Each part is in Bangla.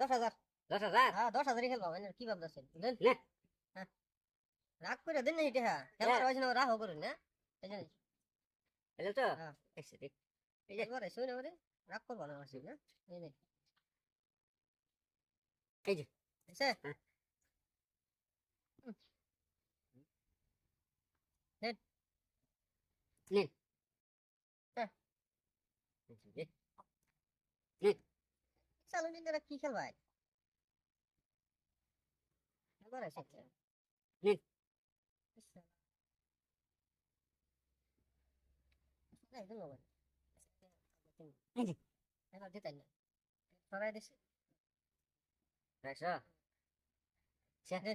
দশ হাজার দশ হাজার হ্যাঁ দশ হাজারই খেলব মানে কি ভাবতেছেন দেন। হ্যাঁ রাগ করে দেন না এটা হ্যাঁ খেলার হয়েছে না রাগ করুন না এই জানিস এলো তো হ্যাঁ। দেখ এবারে শুনে এবারে রাগ করব না মাসিক না এই নে এই যে। হ্যাঁ। নেন। নেন। হ্যাঁ। এ, চালু নিন এরা কি খেলবাই এবার এসে নেন। একদম মোবাইল এই যে। এবার দিতেন না সরাই দিছে। দেখছ ছে, নে।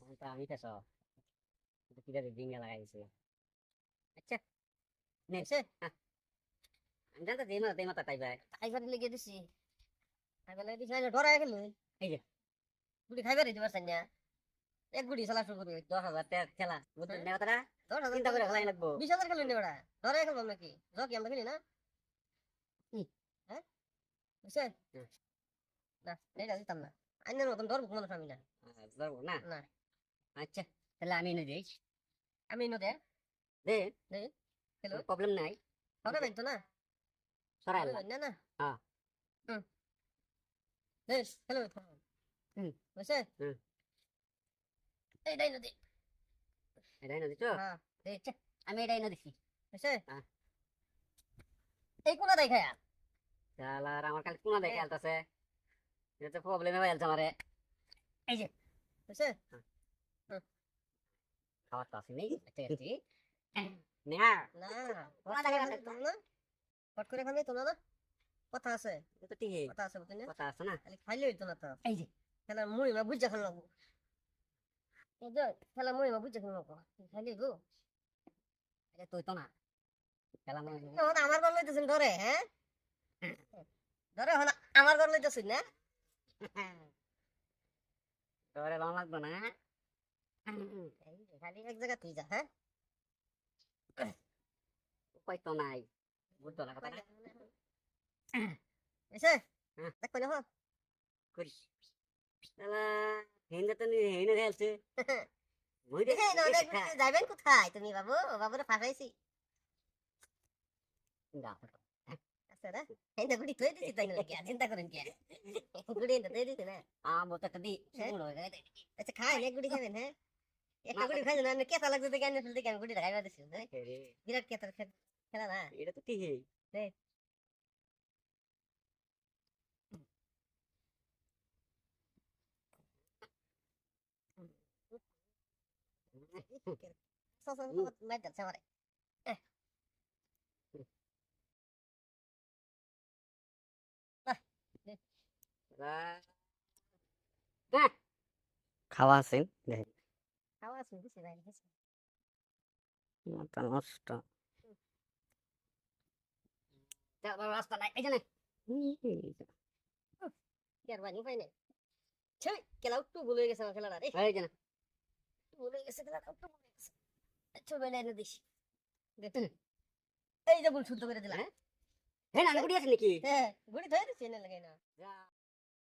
আমি তো আমি তো সব। কীভাবে ডিঙ্গা লাগাইছে আচ্ছা। নে। এসে আমি জানতে দিই মাথা তাই ভাই। দিছি খাইবার লেগে দিছি। এই যে। গুড়ি খাইবার দিতে পারছেন না এক গুড়ি চালা শুরু করবে দশ হাজার টাকা খেলা। বুঝলেন। না। কথাটা দশ হাজার চিন্তা করে খেলাই লাগবো। বিশ হাজার খেলেন ওরা ডরাই খেলব নাকি? জকি আমরা খেলি না। হ্যাঁ বুঝছে হুম। না এইটা দিতাম না। আইনের মতন ধরবো কোনো আমি না ধরবো না? না আচ্ছা তাহলে আমি এনে দিই। আমি নদে দে। খেলো। প্রবলেম নাই। ধরে বাইতো না? সরাই না না? হ্যাঁ। হুম বেশ খেলো হুম। বুঝছে হুম। এইটাই নদী এটাই না দিছো হ্যাঁ আচ্ছা আমি এটাই না দিছি বুঝছে হ্যাঁ। এই কোনা দেখায় আর আমার কাছে কোনো দেখে আলতাছে? এটা তো প্রবলেমে হয়ে আলছে আমারে। বুঝছে খাওয়ার তো আসেনি। আচ্ছা নেহা না কোনা দেখা না? পট করে খাবে তো না না? কথা আছে? তো ঠিকই কথা আছে বুঝলি কথা আছে না? খালি খাইলে হইতো না তো। এই যে। খেলা মুড়ি মা বুঝা খান লাগবো। এই যে খেলা মুড়ি মা বুঝা খান লাগবো। খাইলে গো এটা তুই তো না। খেলা হয়। আমার ঘর লইতেছেন ধরে হ্যাঁ? ধরে এখন আমার ঘর লইতেছেন না তোরে লং লাগবে না? খালি এক জায়গা তুই যা হ্যাঁ? উপায় তো নাই? বুঝতো না কথা। এসে। দেখো না হ্যাঁ করিস হিন্দে তো নিয়ে হিন্দে খেলছে মই দেখে না অনেক যাবেন কোথায় তুমি বাবু বাবুরে ফাঁসাইছি কি চিন্তা করেন কি গুড়ি এনে না আম তো দি আচ্ছা খাই এক গুড়ি খাবেন হ্যাঁ একটা গুড়ি খাই না কেতা লাগছে দেখে ফেলতে কেন গুড়ি খাইবা দিছি? বিরাট কেতার খেলা না এটা তো ঠিকই খাওয়া আছেন দেখেন খাওয়া আছে দিছি ভাই দিছি মাথা নষ্ট রাস্তা নাই এই জানে ইয়ার বানি পাই না ছই কেলা একটু ভুলে গেছে আমার খেলাটা রে এই জানে গেছে এনে এই যে বল শুদ্ধ করে দিলাম। হ্যাঁ? না গুড়ি আছে নাকি? হ্যাঁ গুড়ি ধরে দিছি এনে লাগাই না